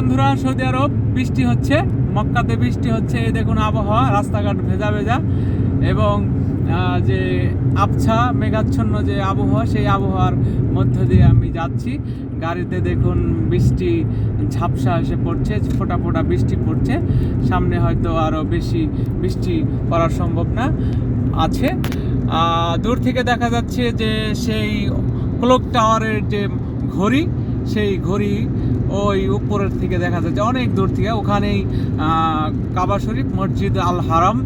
বন্ধুরা, সৌদি আরব, বৃষ্টি হচ্ছে, মক্কাতে বৃষ্টি হচ্ছে, এই দেখুন আবহাওয়া, রাস্তাঘাট ভেজা ভেজা। এবং যে আবছা, মেঘাচ্ছন্ন যে আবহাওয়া, সেই আবহাওয়ার মধ্য দিয়ে আমি যাচ্ছি। গাড়িতে দেখুন বৃষ্টি, ঝাপসা এসে পড়ছে, ফোটা ফোটা বৃষ্টি পড়ছে। সামনে হয়তো আরও বেশি বৃষ্টি পড়া সম্ভব না, আছে। দূর থেকে দেখা যাচ্ছে যে সেই ক্লক টাওয়ারের যে ঘড়ি, সেই ঘড়ি ওই উপরের থেকে দেখা যাচ্ছে অনেক দূর থেকে ওখানেই কাবা শরীফ, মসজিদ আল হারাম।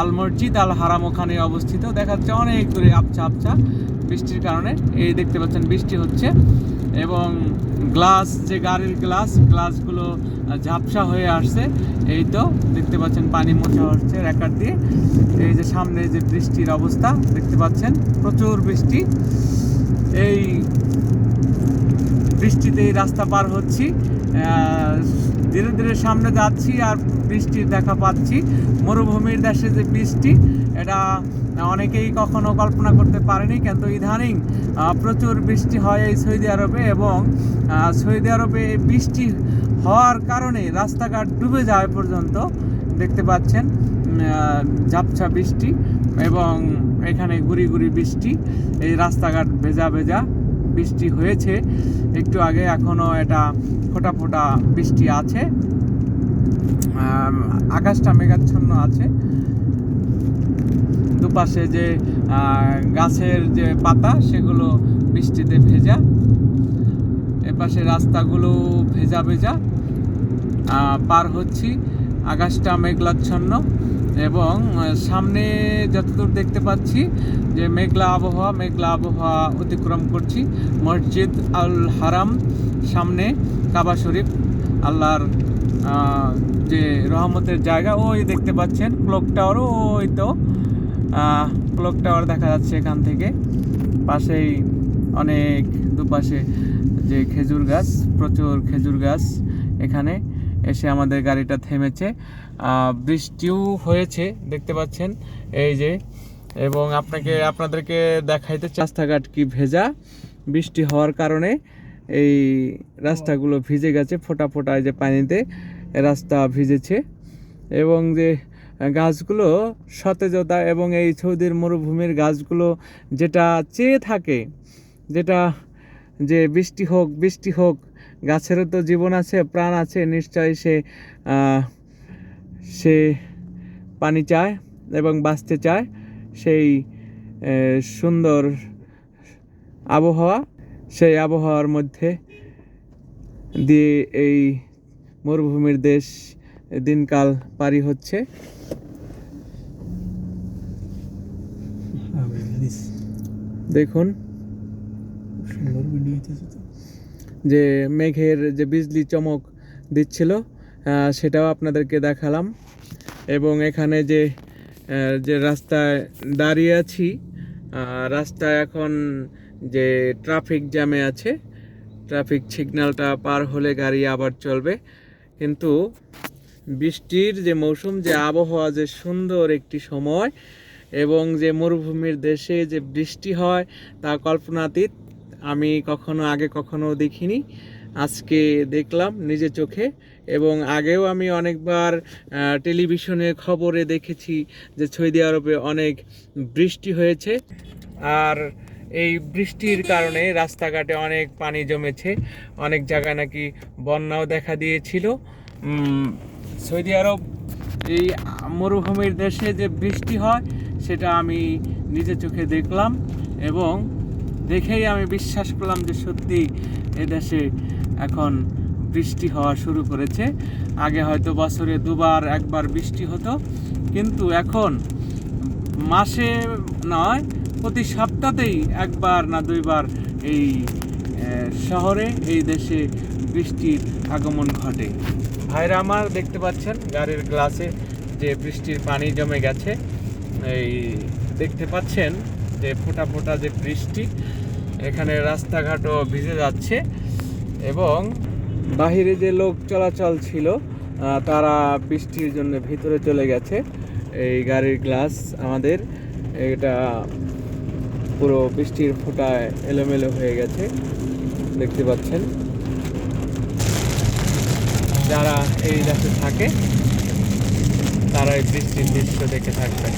আল মসজিদ আল হারাম ওখানে অবস্থিত। দেখা যাচ্ছে অনেক দূরে আবছা আবছা বৃষ্টির কারণে। এই দেখতে পাচ্ছেন বৃষ্টি হচ্ছে এবং গ্লাস, যে গাড়ির গ্লাস, গ্লাসগুলো ঝাপসা হয়ে আসছে। এই তো দেখতে পাচ্ছেন পানি মোছা হচ্ছে রেকার দিয়ে। এই যে সামনে যে বৃষ্টির অবস্থা দেখতে পাচ্ছেন, প্রচুর বৃষ্টি। এই বৃষ্টিতেই রাস্তা পার হচ্ছি। ধীরে ধীরে সামনে যাচ্ছি আর বৃষ্টির দেখা পাচ্ছি। মরুভূমির দেশে যে বৃষ্টি, এটা অনেকেই কখনো কল্পনা করতে পারেনি, কিন্তু ইদানিং প্রচুর বৃষ্টি হয় এই সৌদি আরবে এবং সৌদি আরবে বৃষ্টি হওয়ার কারণে রাস্তাঘাট ডুবে যায় পর্যন্ত দেখতে পাচ্ছেন ঝাপছা বৃষ্টি এবং এখানে গুড়ি গুড়ি বৃষ্টি, এই রাস্তাঘাট ভেজা ভেজা। বৃষ্টি হয়েছে। একটু আগে এখনও এটা ফোটা ফোটা বৃষ্টি আছে। আকাশটা মেঘাচ্ছন্ন আছে। দুপাশে যে গাছের যে পাতা, সেগুলো বৃষ্টিতে ভেজা। এপাশে রাস্তাগুলো ভেজা ভেজা। পার হচ্ছি। আকাশটা মেঘলাচ্ছন্ন। এবং সামনে যতদূর দেখতে পাচ্ছি যে মেঘলা আবহাওয়া মেঘলা আবহাওয়া অতিক্রম করছি। মসজিদ আল হারাম, সামনে কাবা শরীফ, আল্লাহর যে রহমতের জায়গা, ওই দেখতে পাচ্ছেন, ক্লক টাওয়ার, ওই তো ক্লক টাওয়ার দেখা যাচ্ছে এখান থেকে। পাশেই অনেক দুপাশে যে খেজুর গাছ, প্রচুর খেজুর গাছ এখানে। এসে আমাদের গাড়িটা থেমেছে। বৃষ্টিও হয়েছে, দেখতে পাচ্ছেন, এই যে। এবং আপনাকে, আপনাদেরকে দেখাইতে রাস্তাঘাট কি ভেজা, বৃষ্টি হওয়ার কারণে এই রাস্তাগুলো ভিজে গেছে, ফোটা ফোটা যে পানিতে রাস্তা ভিজেছে। এবং যে গাছগুলো সতেজতা এবং এই সৌদির মরুভূমির গাছগুলো যেটা চেয়ে থাকে, যেটা যে বৃষ্টি হোক বৃষ্টি হোক গাছেরও তো জীবন আছে প্রাণ আছে নিশ্চয়ই সে সে পানি চায় এবং বাঁচতে চায় সেই সুন্দর আবহাওয়া সেই আবহাওয়ার মধ্যে দিয়ে এই মরুভূমির দেশ দিনকাল পারি হচ্ছে। দেখুন সুন্দর ভিডিও হইতেছে তো। যে মেঘের যে বিজলি চমক দিচ্ছিল সেটাও আপনাদেরকে দেখালাম। এবং এখানে যে যে রাস্তায় দাঁড়িয়ে আছি রাস্তায় এখন যে ট্রাফিক জ্যামে আছে ট্রাফিক সিগন্যালটা পার হলে গাড়ি আবার চলবে। কিন্তু বৃষ্টির যে মৌসুম, যে আবহাওয়া, যে সুন্দর একটি সময়, এবং যে মরুভূমির দেশে যে বৃষ্টি হয়, তা কল্পনাতীত। আমি কখনো আগে কখনো দেখিনি। আজকে দেখলাম নিজে চোখে এবং আগেও আমি অনেকবার টেলিভিশনে খবরে দেখেছি যে সৌদি আরবে অনেক বৃষ্টি হয়েছে। আর এই বৃষ্টির কারণে রাস্তাঘাটে অনেক পানি জমেছে। অনেক জায়গায় নাকি বন্যাও দেখা দিয়েছিল। সৌদি আরব এই মরুভূমির দেশে যে বৃষ্টি হয়, সেটা আমি নিজে চোখে দেখলাম এবং দেখেই আমি বিশ্বাস করলাম যে সত্যি এদেশে এখন বৃষ্টি হওয়া শুরু করেছে। আগে হয়তো বছরে দুবার, একবার বৃষ্টি হতো। কিন্তু এখন মাসে নয়, প্রতি সপ্তাহতেই একবার না দুইবার এই শহরে, এই দেশে বৃষ্টির আগমন ঘটে। ভাইরা আমার দেখতে পাচ্ছেন, গাড়ির গ্লাসে যে বৃষ্টির পানি জমে গেছে, এই দেখতে পাচ্ছেন যে ফোঁটা ফোঁটা যে বৃষ্টি, এখানে রাস্তাঘাটও ভিজে যাচ্ছে এবং বাহিরে যে লোক চলাচল ছিল তারা বৃষ্টির জন্য ভিতরে চলে গেছে। এই গাড়ির গ্লাস আমাদের, এটা পুরো বৃষ্টির ফোঁটায় এলোমেলো হয়ে গেছে, দেখতে পাচ্ছেন। যারা এই দেশে থাকে তারা এই বৃষ্টির দৃশ্য দেখে থাকবে